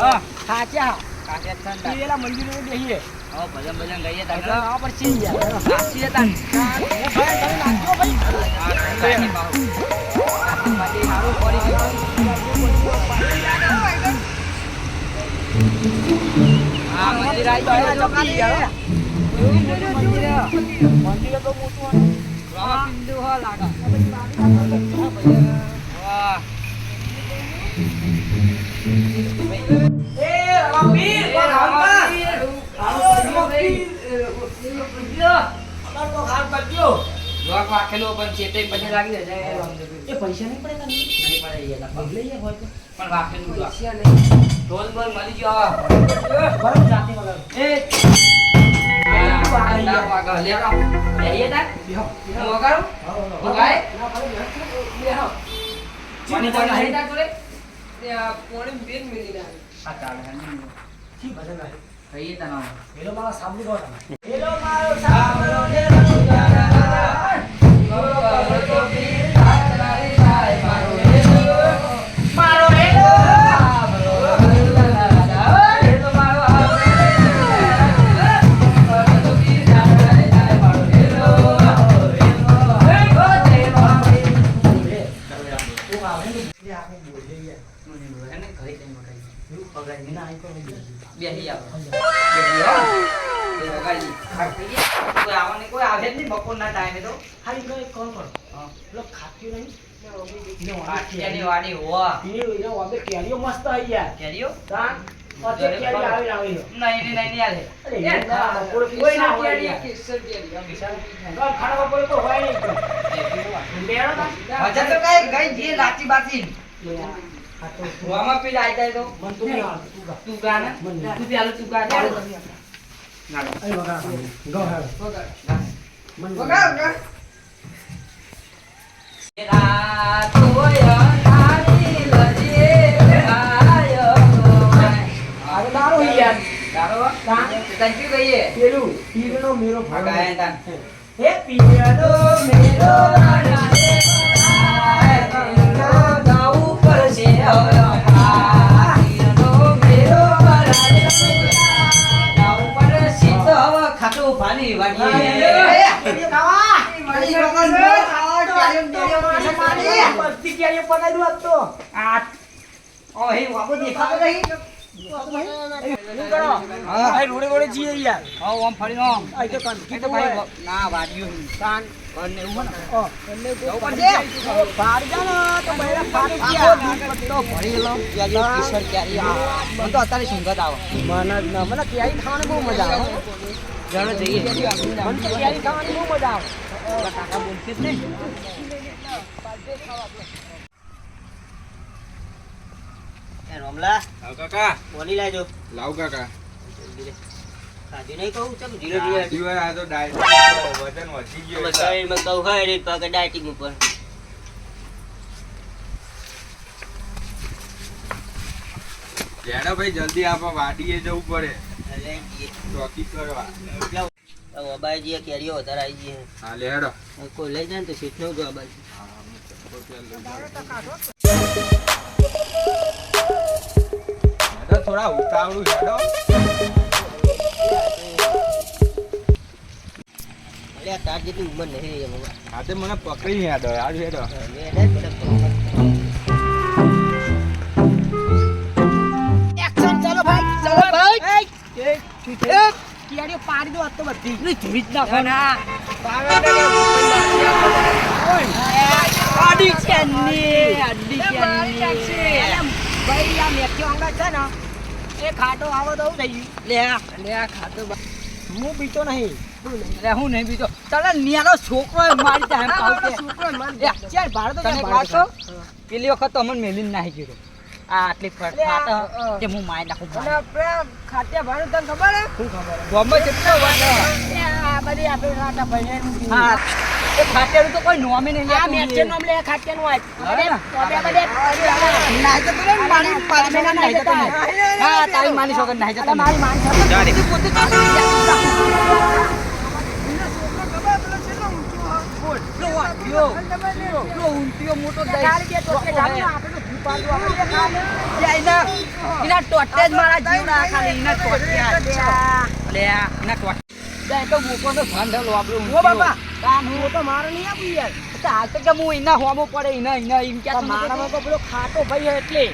હા. ખાચા ઠંડા. મંદિરે બેહીએ હવે ભજન ભજન ગાઈએ તારે. આ પર ચી ગયા નાચીએ તારે. ભાઈ તમે નાચો ભાઈ હા, કાંઈ નહીં પાહુ. પછી હારું પડી ગયું. હા, મંદિર આવી ગયું. ચોકાલી ગયા. મંદિર તો મોટું હે. રામાપિંડુ હો લાગે. વાહ. એ રવાપીર, એ કોણ આવતા? રામાપીર. આ ના? ના, બેહો. પાણી બેન મિલી ના હા, ચાલે. ઠીક ભજન ગાય. કહીએ મારા સાબુ ગોળ. હેલો મારો સાંભળો ને કેરીઓ મસ્ત આવી યાર કેરીઓ? તાન પતે કેરી આવી આવી નહીં, નહીં, નહીં, આલે. એ ના, કોઈ ના કેરી, કેસર કેરી. આમ વિશાલ બપોરે તો હોય નહીં. એ. બેડો તા? મજા તો કઈ ગઈ જે લાચી બાચી લે આ, આ તો રોવામાં પી લાઈ જાય તો મન તો તું તું ગા તું પેલું તું ગા ના અહીં વગાડ. ગો હેડ. વગાડ મન વગાડ વગાડ રાતોય લજે પીરનો મેરો ભાગ. હે પીરનો મેરો તો હવે ખાટું પાણી વાળીએ. ઓ હે વાબો દેખાતો નહીં શું કરો? હા. અહીં રોડે રોડે જઈએ યાર. હા ઓમ ફરીનો ઓમ અહીં તો કંદકી તો તો ભાઈ ના વાડ્યું તાન. અને એવું ઓ, એટલે તો જવું પડશે. પડશે. બહાર જા ને તો બૈરા ફાટી ગયા. દૂધ પટ્ટો ભરેલો કેરીઓ કિશોર કેરી મને તો અત્યારે સંગત આવે મને ના- મને ક્યારે ખાવાની બહુ મજા આવે જણા જઈએ મને તો કેરી ખાવાની બહુ મજા આવે કાકા બોલશે જ નહીં રોમલા લાવ કાકા. બોલી લાજો. લાવ કાકા. ખાધું નહીં કહું ચમ ધીરે આ ધીરે આ તો ડાયટ વજન વધી ગયું બસ શરીરમાં કહું હોય એટલે પગ ડાયટિંગ ઉપર. જેને ભાઈ જલ્દી આપો વાડીએ જવું પડે. ચોકી કરવા. તો કેરીઓ વધારે આવી ગઈ હા લે હેડો કોઈ લઈ જાય ને તો સીટનું જો અબાઈજી હેડો થોડા ઉતાવળું હેડો. અરે તાર જેટલી ઉંમર નહીં એમ. હવે. હા તે મને પકડી હેડો હેડો. એને જ બધા પકડ્યા. એક્શન ચાલો ભાઈ ચાલો ભાઈ. એ કેરીઓ પાડી દો આજ તો બધી. ધોઈ જ નાખો ના આડી કેની આડી કેની ભાઈ આ મેથી અંગા છે ને એ ખાટો આવો તો થઈ ગયું લે લે ખાતો બા- હું પીતો નહીં. અરે હું નહીં બીજો તને નિયાનો છોકરો મારી જાય કહું કે. એ ચાલ ભારત તને કહું? પેલી વખત તો અમને મેલીને નાહી ગયો. આ આટલી લે, અ. તે હું. મારી નાખું અને આપણે ખાટિયા ભારત તને ખબર હે? શું ખબર? ગમે તેટલો વાત. આ બધી આપણે ખાટા ભાઈને હા. એ ખાટેરું તો કોઈ નોમે નહીં આ મેચે એ. લે ખાટિયાનું આજ હા ને? બધે બધે નાહી જતો રે, મારી મારી છોકર નાહી હા તારી માની છોકર નાહી જતો નહીં. મારી માન છે જા રે. પોતે મોટો તો એના ટોટે જ મારા જીવડા ખાલી એના ટોટિયા એના ટોટ લે તો મૂકોનો ધંધો આપણું ઓ બાપા. કાન હું હું તો મારે નહીં આપું યાર. તો હાલ તો કે હું એના હોમો પડે એના એના એમ કે મારામાં તો પેલો ખાટો ભાઈ હોય એટલે.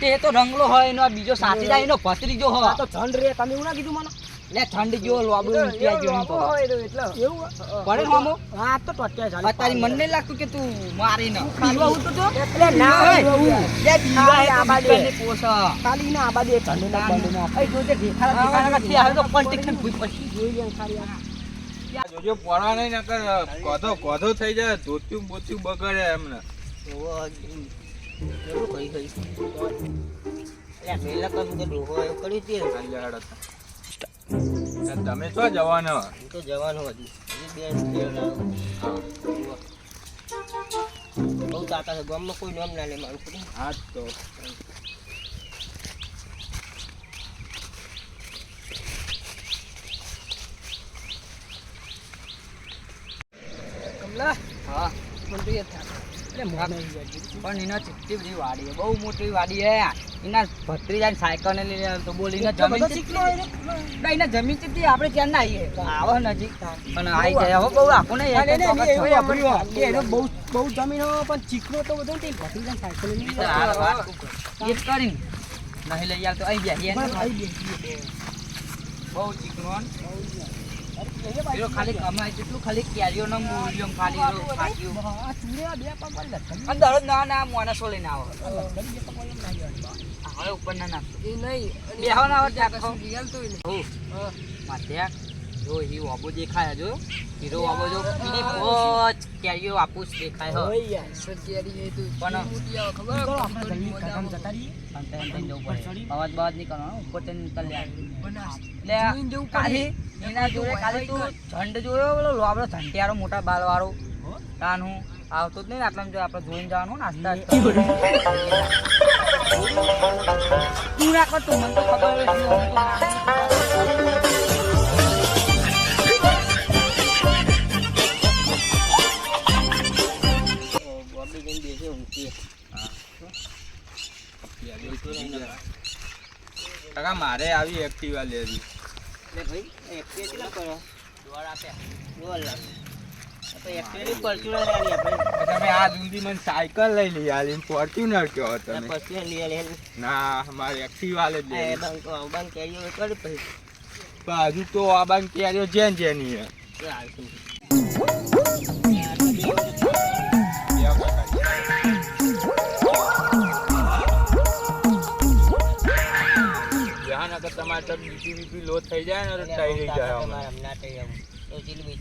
તે તો રંગલો હોય એનો બીજો સાથી જાય એનો ભત્રીજો હોય. તો ઠંડ રે તમે એવું ના કીધું મને? લે ઠંડી જો લોબડું ઉઠ્યા જો તો. એવું પડે મામો? હા તો ટોટિયા ચાલે. તારી મન નહીં લાગતું કે તું મારી ન. પીવા ઉતો તો? એટલે ના. લે પીવા એ આબા દે. દુકાનની પોસ. ખાલી ના આબા દે ઠંડી ના બંધ ના. અહીં જોજે ઢેફાડા ઢેફાડા નથી આવે તો પલટી ખાઈને ભૂઈ પછી જોઈ લે ખાલી આ. જોજો પડવા નહીં નકર કોધો કોધો થઈ જાય ધોત્યું બોત્યું બગડે એમને. ઓવો, કઈ કઈ. અલ્યા પહેલા કશું તો ડોહો કરી દે તે. હાલ્યા તો. તમે છો જવાનો? હું તો જવાનો હજી. હજી બે બે બહુ તાતા છે. ગામમાં કોઈ નામ ના લે મારું. હા તો. કમલા? હા. તો. પણ એના કેટલી બધી વાડી બહુ મોટી વાડી છે એના ભત્રીજાની સાયકલ ને લઈને તો બોલીને એટલો જમીન હોય ના, એના જમીન ચીપટી આપણે ક્યાં ના આવીએ આવો નજીક. પણ આવી જાય હવે બહુ આખું નહીં એને બહુ બહુ જમીન પણ ચીકણો તો બધો નથી ભત્રીજાની સાયકલ લઈને એ કરીને. નહીં લઈ આવતો આવી બેસીએ. બહુ ચીકણો પેલો ખાલી કમાય કેટલું ખાલી કેરીઓ નો મૂળિયો ખાલી એનો ના ના માણસો લઈને આવો. લટકણી બે પગ વાળી ના હવે ઉપર ના નાખો. એ નહીં બેહો ના આવે ત્યાં રિયલ તો નહીં. હું. માથે જો ઈ વાબો દેખાય જો હીરો વાબો જો પીડી પોચ કેરીઓ આપું દેખાય હો. હોય યાર સરકેરી એ તો પણ મોટી ખબર? ચલો આપણે જલ્દી કદમ જતા રહીએ. અંતે અંતે જવું પડે. અવાજ બવાજ નહીં કરવાનો ઉપર તે નીકળ લે બનાસ. લે જોઈને જવું પડે. કાલી એના જોડે કાલી તું ઝંડ જોયો પેલો લોબડો ઝંટિયારો મોટા બાલ વાળો કાન હું આવતો જ નહીં આટલા જો આપણે જોઈને જવાનું નાસ્તા તું રાખો તું મને ખબર. કાકા મારે આવી એક્ટિવા લેવી ભાઈ એક્ટિવા કેટલા કરો દોડ આપ્યા દોઢ લાખ. તમે આ જુદી મને સાયકલ લઈ લઈ આલી ફોર્ચ્યુનર કહો તમે લઈ આલે. ના અમારે એક્ટિવા આ એ બંક બંક કેરીઓ કરી પછી હજુ તો આ ક્યારે જેન જેની હે તો હાલશું. જ્યાં નકર તમારે બીપી બીપી લો થઈ જાય ને તો થઈ જાય. હમણાં થઈ. તો ચીલવી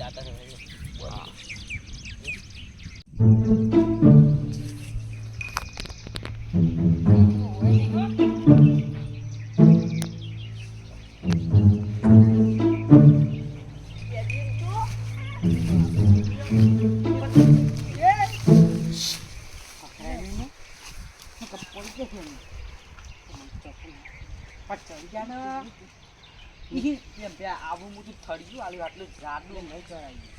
ગયા આવું મોટું થળિયું આલું આટલું જાડું નહીં ચડાયું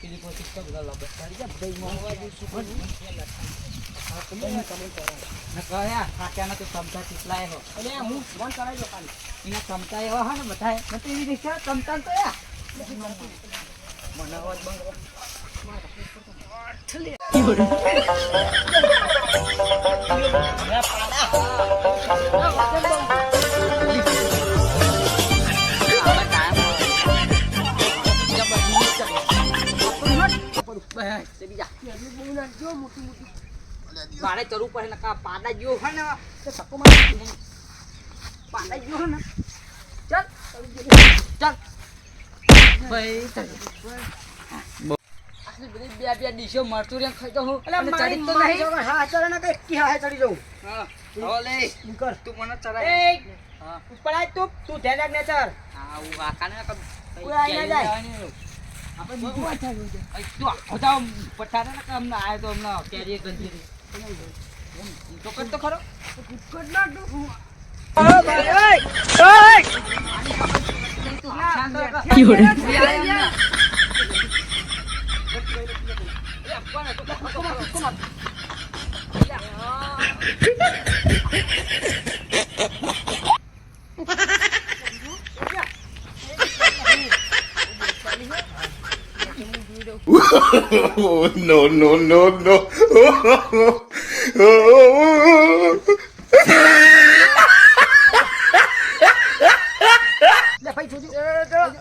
પેલી પછી તો બધા લબડ ચડી ગયા ભાઈ મોંઘવા જેવું શું કરવું? ને કયા ખાટ્યાના તો ચમચા ચીપલાય હો અને હું ફોન કરાવી દો ખાલી એના એવા હોય ને બધા એવી રીતે ચમચા તો મને અવાજ બંધ મારે ચડવું પડે ને પાડા જેવો હોય ને તો ધક્કો મારી પાડા જેવો હોય ને. ચાલ. ચાલ. ભાઈ ચાલ બધી બે બે ડીશો મરતું રે ખાઈ તો હું ચડી તો નહીં. હા ચડે ને કઈ કી હા ચડી હા. નીકળ તું મને ચડાય એ હા. તું. તું ધ્યાન રાખ ને આ હું વાકાને કમ કોઈ જાય. આપણે બીજું વાત ચાલુ છે તું આખો જાવ પઠારે ને કમ ના આયો તો હમણાં કેરીએ ગંજી તો કર તો ખરો કુટકટ ના તું તું Oh, no, no, no, no. લે ભાઈ જોજી.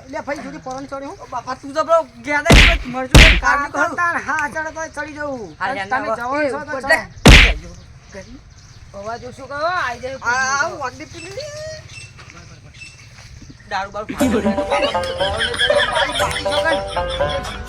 લે ભાઈ જોજી પરમ ચડ્યો બાપા તું તો પેલો ગેદા જેવો મરજો કાઢ કરું હા ચડે તો ચડી જવું. તમે જવાનું છો તો ચડે. અવાજ ઓછો કરો આઈ જાય. આ વાગડી પીલી દારૂ બારૂ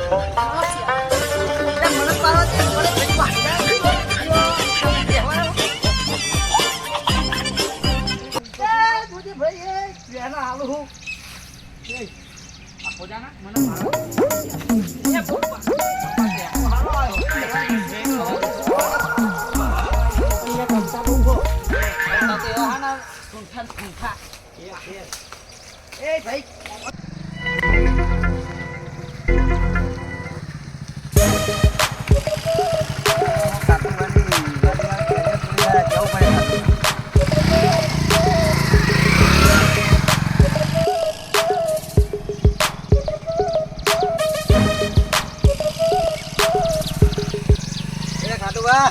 એ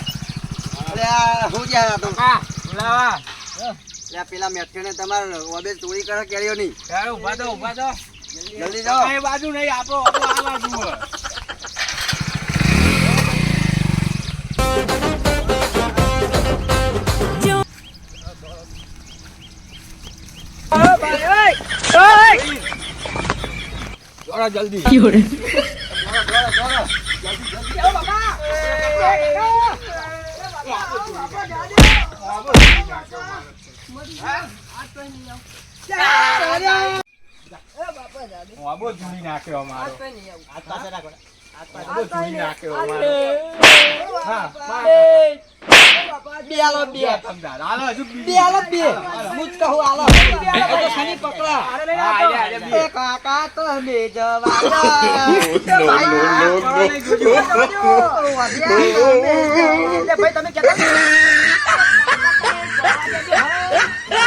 અરે આ હું જ્યાં હતો બોલાવા. એટલે પેલા મેઠીને તમારે ઓબે ચોરી કરે કેરીઓ ની? ત્યારે તો ઊભા તો જલ્દી જાઓ. એ બાજુ નહીં આપણો આપણો આ બાજુ જલ્દી વાબો જૂની નાખ્યો અમારો હાથ પાસે રાખો વાબો જૂની નાખ્યો અમારો હા બે આલો બે બે તમદાર હાલો હજુ બે આલો બે હું જ કહું આલો એ તો શનિ પકડા હા, આલે, આલે, બે. એ કાકા તો જવા તમે કેતા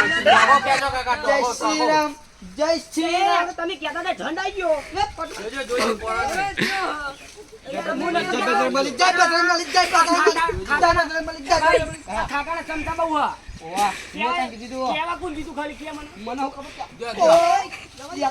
જય શ્રી રામ જય શ્રી રામ. તમે કેતા હતા ઝંડ આવી ગયો. જોજો, જોજો, જય બજરંગબલી જય બજરંગબલી જય બજરંગબલી જય બજરંગબલી જય ખાકાના ચમચા બહુ હા. ઓવા, મેં કીધું કેવા કોણ દીધું ખાલી કે મને મને ખબર કે ઓય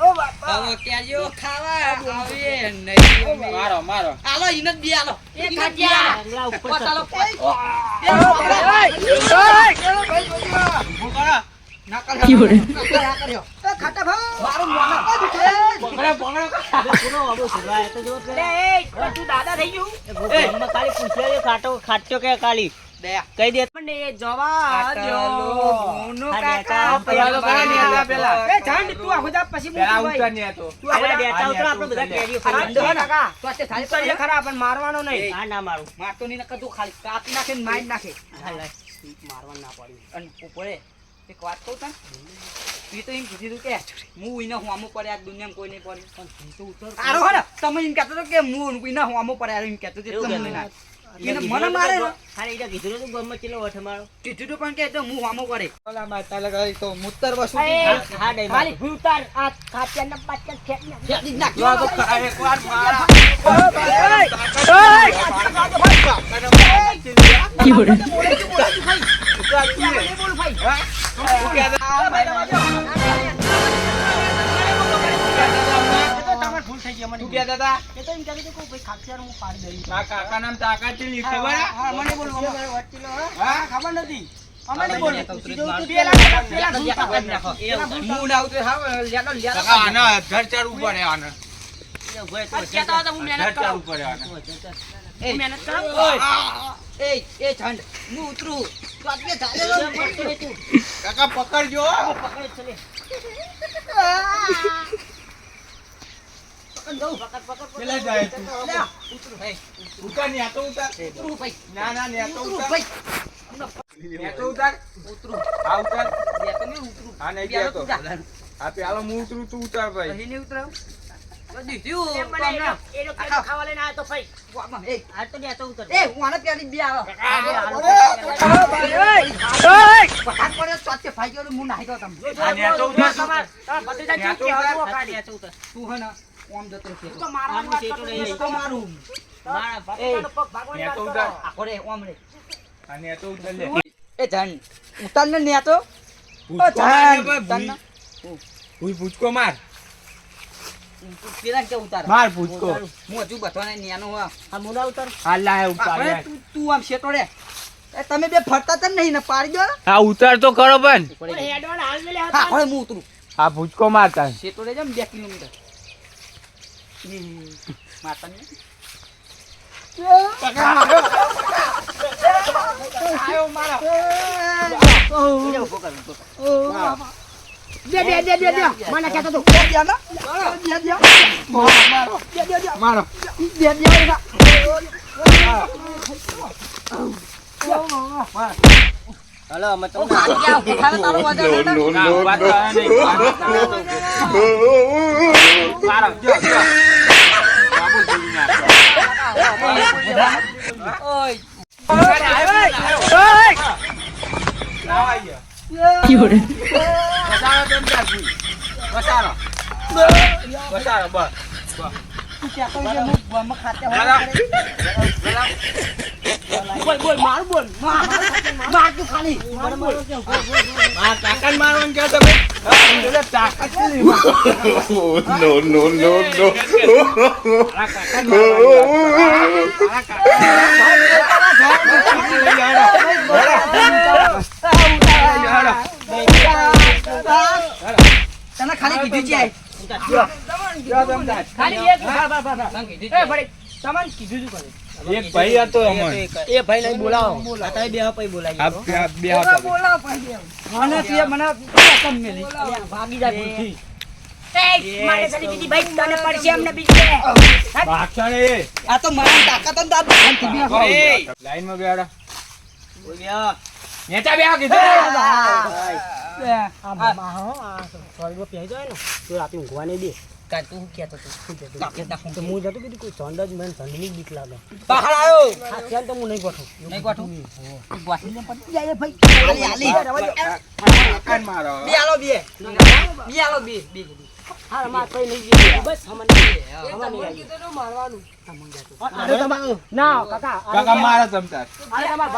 ઓ બાપા હવે ખાવા આવીએ મારો મારો. એ ખાટિયા? ખાટા ભાઈ મારું કઈ દે. મને એ જવા દો મોનો કાકા પેલા. પેલા પેલા. એ જાણ તું આખો જા પછી પેલા ઉતર આપણે બધા કેરીઓ આ દંડો કાકા તો તે થાળી પર ખરા પણ મારવાનો નહીં. હા ના મારું. મારતો નહીં નકર તું ખાલી કાપી નાખે ને મારી નાખે. મારવા ના પડ્યું અને પોપડે એક વાત કહું તને? તું તો એમ કીધું કે હું એને હોમો પડે આ દુનિયામાં કોઈ નહીં પડે પણ તું તો ઉતર. આરો હે તમે એમ કહેતો કે હું એને હોમો પડે આરો એમ કહેતો તમને ના એને મને મારે ને ખાલી કીધું નતું ગમત ચેલો વઠ મારો કીધું તું પણ કે તો હું હોમો કરે ઓલા માતા લગાવી તો મૂતર વસુ હા હા ખાલી ભૂતાર આ ખેંચ નાખ જો તો મારા ગઈ મને તું કહેતા હતા? એ તો એમ કહેતો કે ભાઈ ખાટિયાનું હું પાડી દઈશ મારા કાકા નામ તાકાત ચેલી ખબર હા, મને બોલો મને વચ્ચેલો, હા? હા? ખબર નથી અમે નહીં બોલો. પેલા- પેલા પેલા ભૂલ પેલા પાડી નાખો. પેલા ભૂલ હું ના ઉતરે હાવ, લેલો, લેલો. કાકા, આને ઘર ચડવું પડે આને. આ કહેતા હતા હું મહેનત ઘર કરાવું. ચડવું પડે મહેનત કરાવું. એ એ ઠંડ હું ઉતરું તું આટલે ચાલે કાકા પકડજો પકડ છે લે. પકડ દઉં. પકડ, પકડ, પકડ. પેલા જાય તું. લે, ઉતરું. ભાઈ ઉતાર. ને આ તો. ઉતાર ઉતરું ભાઈ. ના. ના ને આ તો ઉતાર ભાઈ ને આ તો ઉતાર ઉતરું આ ઉતાર બે તો નહીં ઉતરું. આ નહીં બે કહેતો. તો જા. આ પેલો હું હું હું ને ને હે ને ઓમ જતો રહેશે તો મારવાની વાત નહીં. તો મારું મારા પગ ભાગવાની વાત તો ઉતાર. આખો રે ઓમ રે. અને ને તો ઉતાર લે. એ જન ઉતાર ને ન્યા તો. ઓ માર ને જાન, ભાઈ, જાન ભૂઈ- ભૂઈ ભૂચકો માર. પેલા કે ઉતાર? માર ભૂચકો હું હજુ બધાને ન્યાનો હા આ મુના ઉતાર. હાલ લાય ઉતાર તું તું આમ શેટો રે. એ તમે બે ફરતા તમ નહીં ને પાડી દો. હા આ ઉતાર તો કરો પણ. હા હું ઉતરું. આ ભૂચકો મારતા શેટો રે જમ બે કિલોમીટર. માતા ને એટલે ઊભો કર, ઊભો કર. દે, દે, દે, દે, દે. મને કહેતો તું. મારો હલો, અમે ઓ તમને ભાગી આવ ઉઠાવે તારો વાજા No, બસ. બોલ બોલ માર બોલ ખાલી કીધું છે. તાર. કીધું છે તમને કીધું શું એક ભાઈ હતો અમર. એ ભાઈ નહીં બોલાવો આ બે પછી બોલાવી આ બે- આ બે હતા. મને તું મને કેમ મેલી ભાગી ભાઈ જ બી હોય. એ, લાઈનમાં બેહાડો. નેચા બેહો કીધું. આ મામા હો, આ સ્વર્ગમાં પહેરી જાય ને. કાકા મારો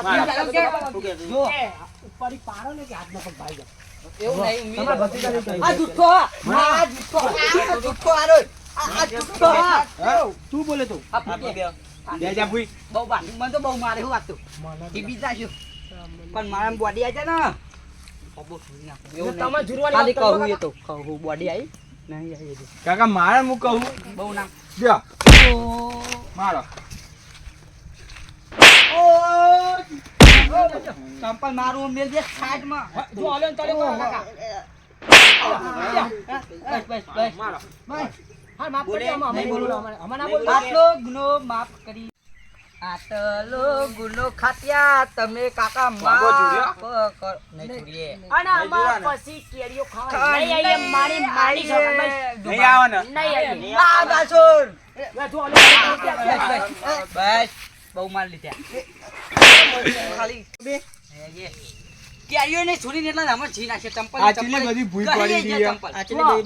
ઉપર ઈ ને કે હાથ નો ભાઈ જાય. એવું નહીં તમારા ભત્રીજા નહીં કહ્યું. આ જુઠ્ઠો આ જુઠ્ઠો આ જુઠ્ઠો આરો આ જુઠ્ઠો તું બોલે તું? આ ફૂટ્યો. બેજા ભૂઈ. બહુ બાકી મને તો બહુ મારે હું વાત એ બીજા શું પણ મારા બોડી આવી ને. અબો છોડી નાખું. એવું નહીં. તમે જુરવાની ખાલી કહું એ તો. કહું બોડી આવી નહીં આવી કાકા મારે હું કહું? બહુ ના. બ્યો. મારો. ચંપલ મારું મેલ દે સાઈડમાં. જો હાલ્યો ને તારે કરો કાકા. બસ બસ બસ. મારો. બસ. હા, માફ કરજો, અમે- અમે નહીં નહીં બોલો. બોલો, અમે- અમે ના બોલો. આટલો ગુનો માફ કરી. આટલો ગુનો ખાત્યા તમે કાકા માફ? કર નહીં જોડીએ. અને અમાર પછી કેરીઓ ખાવા નહીં આવીએ, મારી મારી નહીં બાસુર. બસ. બહુ માર લીધા. ખાલી. બે. કેરીઓ ને છોડીને એટલે અમે જી નાખીએ ચંપલ આ ચીલી બધી ભૂઈ પડી ગઈ ચંપલ. બધી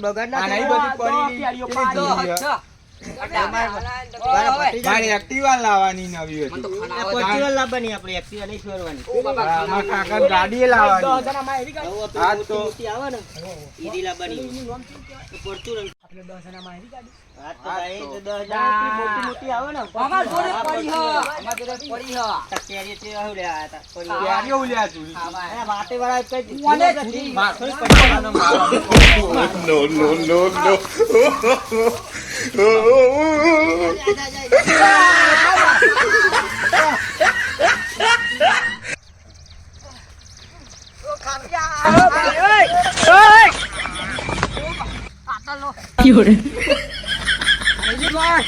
લાવવાની નવી હતી. આવે લાવવાની આપણે એક્ટિવા નહીં ફેરવાની કાકા ગાડીએ લાવવાની. ગાડી? આ તો આવે ને. ઈરી લાવવાની પરચુરન આપણે 有人。哎，你来，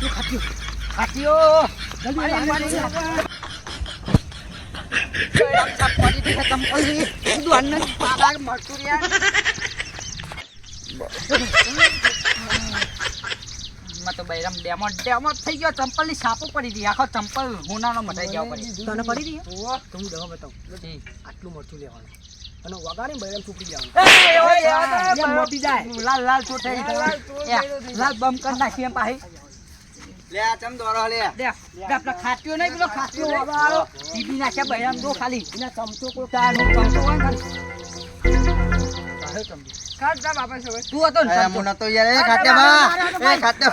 你卡丢，卡丢，咱们来玩一下。માં તો બૈરામ ડેમો ડેમો થઈ ગયો ચંપલની સાપો પડી ગઈ આખો ચંપલ હુનાનો મટાઈ ગયો પડી તને પડી રહી ઓ તું દવા બતાવ. આટલું મરચું લેવાનું અને વગાડી બૈરામ ચૂપી જવાનું એ, મોટી જાય. લાલ લાલ ગયો લાલ બમ કર નાખી એમ પાહી લે આ ચમ દોરો લે દે આપણા ખાટ્યો નહીં પેલો ખાટ્યો વાળો ટીવી નાખ્યા બૈરામ દો ખાલી એના ચમચો કોઈ ચમચો હોય ને ખાલી. જા બાપા સવે તું હતો ને અરે ચમચો. યાર એ ખાતે બા એ ખાતે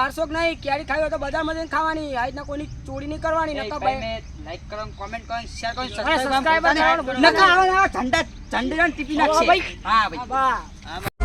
પૈસાનો કોઈ નહીં કેરી ખાવી હોય તો બજારમાં જઈને ખાવાની. આ રીતના કોઈની ચોરી નહીં કરવાની નકા ભાઈ, લાઈક કરો, કોમેન્ટ કરો, શેર કરો, subscribe કરો. નકા આવો ઝંડા ઝંડા ટીપી નાખશે. ભાઈ. હા ભાઈ. બા.